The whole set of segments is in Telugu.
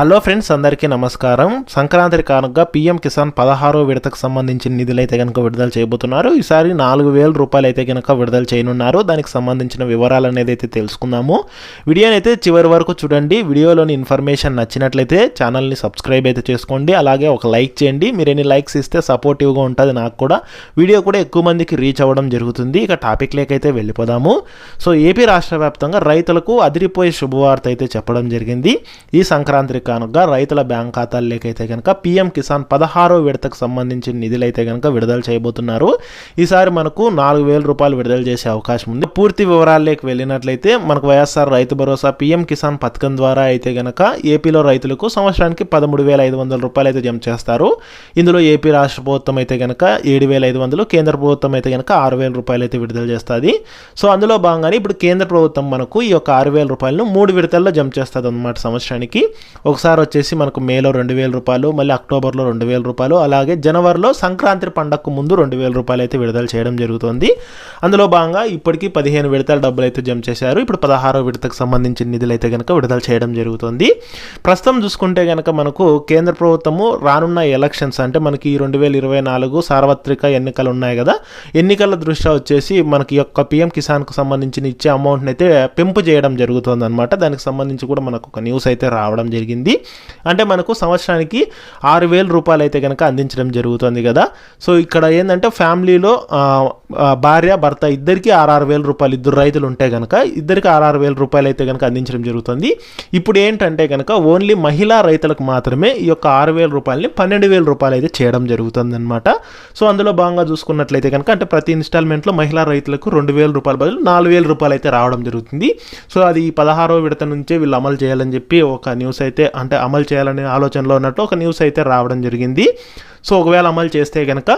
హలో ఫ్రెండ్స్ అందరికీ నమస్కారం. సంక్రాంతి కానుక పీఎం కిసాన్ పదహారో విడతకు సంబంధించిన నిధులు అయితే కనుక విడుదల చేయబోతున్నారు. ఈసారి నాలుగు వేల రూపాయలు అయితే కనుక విడుదల చేయనున్నారు. దానికి సంబంధించిన వివరాలు అనేది అయితే తెలుసుకుందాము. వీడియోని అయితే చివరి వరకు చూడండి. వీడియోలోని ఇన్ఫర్మేషన్ నచ్చినట్లయితే ఛానల్ని సబ్స్క్రైబ్ అయితే చేసుకోండి. అలాగే ఒక లైక్ చేయండి. మీరు ఎన్ని లైక్స్ ఇస్తే సపోర్టివ్గా ఉంటుంది నాకు కూడా. వీడియో కూడా ఎక్కువ మందికి రీచ్ అవ్వడం జరుగుతుంది. ఇక టాపిక్ లేకైతే వెళ్ళిపోదాము. సో ఏపీ రాష్ట్ర వ్యాప్తంగా రైతులకు అదిరిపోయే శుభవార్త అయితే చెప్పడం జరిగింది. ఈ సంక్రాంతి కనుక రైతుల బ్యాంక్ ఖాతాల్లోకైతే కనుక పీఎం కిసాన్ పదహారో విడతకు సంబంధించిన నిధులు అయితే కనుక విడుదల చేయబోతున్నారు. ఈసారి మనకు నాలుగు వేల రూపాయలు విడుదల చేసే అవకాశం ఉంది. పూర్తి వివరాల్లోకి వెళ్ళినట్లయితే మనకు వైఎస్ఆర్ రైతు భరోసా పీఎం కిసాన్ పథకం ద్వారా అయితే కనుక ఏపీలో రైతులకు సంవత్సరానికి పదమూడు వేల ఐదు వందల రూపాయలు అయితే జమ చేస్తారు. ఇందులో ఏపీ రాష్ట్ర ప్రభుత్వం అయితే కనుక ఏడు వేల ఐదు వందలు కేంద్ర ప్రభుత్వం అయితే కనుక ఆరు వేల రూపాయలు అయితే విడుదల చేస్తుంది. సో అందులో భాగంగానే ఇప్పుడు కేంద్ర ప్రభుత్వం మనకు ఈ యొక్క ఆరు వేల రూపాయలను మూడు విడతల్లో జమ చేస్తుంది అనమాట సంవత్సరానికి. ఒకసారి వచ్చేసి మనకు మేలో రెండు వేల రూపాయలు మళ్ళీ అక్టోబర్లో రెండు వేల రూపాయలు అలాగే జనవరిలో సంక్రాంతి పండగకు ముందు రెండు వేల రూపాయలు అయితే విడుదల చేయడం జరుగుతుంది. అందులో భాగంగా ఇప్పటికీ పదిహేను విడతల డబ్బులు అయితే జమ చేశారు. ఇప్పుడు పదహారో విడతకు సంబంధించిన నిధులు అయితే కనుక విడుదల చేయడం జరుగుతుంది. ప్రస్తుతం చూసుకుంటే కనుక మనకు కేంద్ర ప్రభుత్వము రానున్న ఎలక్షన్స్ అంటే మనకి ఈ రెండు వేల ఇరవై నాలుగు సార్వత్రిక ఎన్నికలు ఉన్నాయి కదా ఎన్నికల దృష్ట్యా వచ్చేసి మనకి యొక్క పిఎం కిసాన్కు సంబంధించిన ఇచ్చే అమౌంట్ని అయితే పెంపు చేయడం జరుగుతుంది అనమాట దానికి సంబంధించి కూడా మనకు ఒక న్యూస్ అయితే రావడం జరిగింది. అంటే మనకు సంవత్సరానికి ఆరు వేల రూపాయలు అయితే కనుక అందించడం జరుగుతుంది కదా. సో ఇక్కడ ఏంటంటే ఫ్యామిలీలో భార్య భర్త ఇద్దరికి ఆరు వేల రూపాయలు ఇద్దరు రైతులు ఉంటే కనుక ఇద్దరికి ఆరు వేల రూపాయలు అయితే కనుక అందించడం జరుగుతుంది. ఇప్పుడు ఏంటంటే కనుక ఓన్లీ మహిళా రైతులకు మాత్రమే ఈ యొక్క ఆరు వేల రూపాయలని పన్నెండు వేల రూపాయలు అయితే చేయడం జరుగుతుంది అనమాట సో అందులో భాగంగా చూసుకున్నట్లయితే కనుక అంటే ప్రతి ఇన్స్టాల్మెంట్లో మహిళా రైతులకు రెండు వేల రూపాయల బదులు నాలుగు వేల రూపాయలు అయితే రావడం జరుగుతుంది. సో అది ఈ పదహారో విడత నుంచే వీళ్ళు అమలు చేయాలని చెప్పి ఒక న్యూస్ అయితే అంటే అమలు చేయాలనే ఆలోచనలో ఉన్నట్టు ఒక న్యూస్ అయితే రావడం జరిగింది. సో ఒకవేళ అమలు చేస్తే కనుక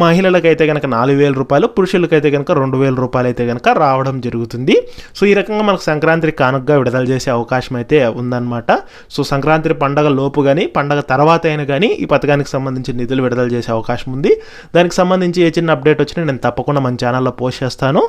మహిళలకైతే కనుక నాలుగు వేల రూపాయలు పురుషులకైతే కనుక రెండు వేల రూపాయలు అయితే కనుక రావడం జరుగుతుంది. సో ఈ రకంగా మనకు సంక్రాంతి కానుకగా విడుదల చేసే అవకాశం అయితే ఉందన్నమాట. సో సంక్రాంతి పండగ లోపు కానీ పండగ తర్వాత అయినా కానీ ఈ పథకానికి సంబంధించి నిధులు విడుదల చేసే అవకాశం ఉంది. దానికి సంబంధించి ఏ చిన్న అప్డేట్ వచ్చినా నేను తప్పకుండా మన ఛానల్లో పోస్ట్ చేస్తాను.